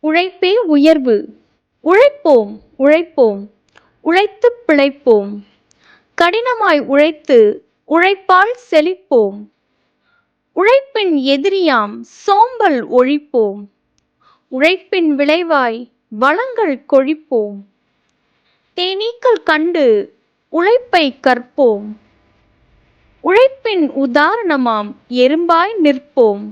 உழைப்பே உயர்வு. உழைப்போம் உழைப்போம். உழைத்துப் பிழைப்போம். கடினமாய் உழைத்து உழைப்பால் செழிப்போம். உழைப்பின் எதிரியாம் சோம்பல் ஒழிப்போம். உழைப்பின் விளைவாய் வளங்கள் கொழிப்போம். தேனீக்கள் கண்டு உழைப்பை கற்போம். உழைப்பின் உதாரணமாம் எறும்பாய் நிற்போம்.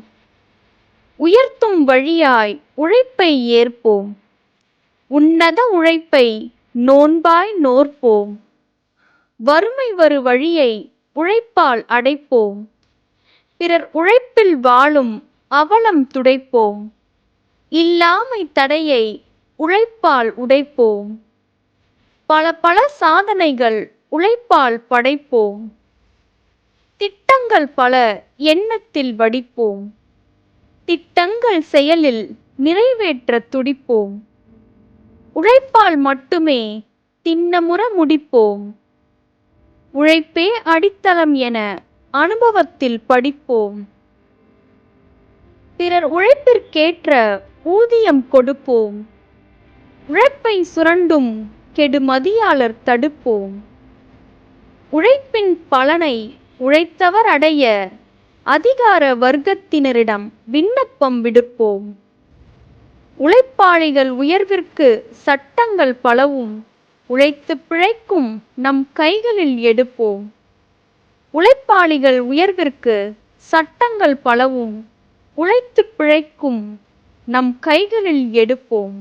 உயர்த்தும் வழியாய் உழைப்பை ஏற்போம். உன்னத உழைப்பை நோன்பாய் நோற்போம். வறுமை வரு வழியை உழைப்பால் அடைப்போம். பிறர் உழைப்பில் வாழும் அவலம் துடைப்போம். இல்லாமை தடையை உழைப்பால் உடைப்போம். பல பல சாதனைகள் உழைப்பால் படைப்போம். திட்டங்கள் பல எண்ணத்தில் வடிப்போம். திட்டங்கள் செயலில் நிறைவேற்ற துடிப்போம். உழைப்பால் மட்டுமே திண்ணமுற முடிப்போம். உழைப்பே அடித்தளம் என அனுபவத்தில் படிப்போம். பிறர் உழைப்பிற்கேற்ற ஊதியம் கொடுப்போம். உழைப்பை சுரண்டும் கெடுமதியாளர் தடுப்போம். உழைப்பின் பலனை உழைத்தவர் அடைய அதிகார வர்க்கத்தினரிடம் விண்ணப்பம் விடுப்போம். உழைப்பாளிகள் உயர்விற்கு சட்டங்கள் பலவும் உழைத்து பிழைக்கும் நம் கைகளில் எடுப்போம். உழைப்பாளிகள் உயர்விற்கு சட்டங்கள் பலவும் உழைத்து பிழைக்கும் நம் கைகளில் எடுப்போம்.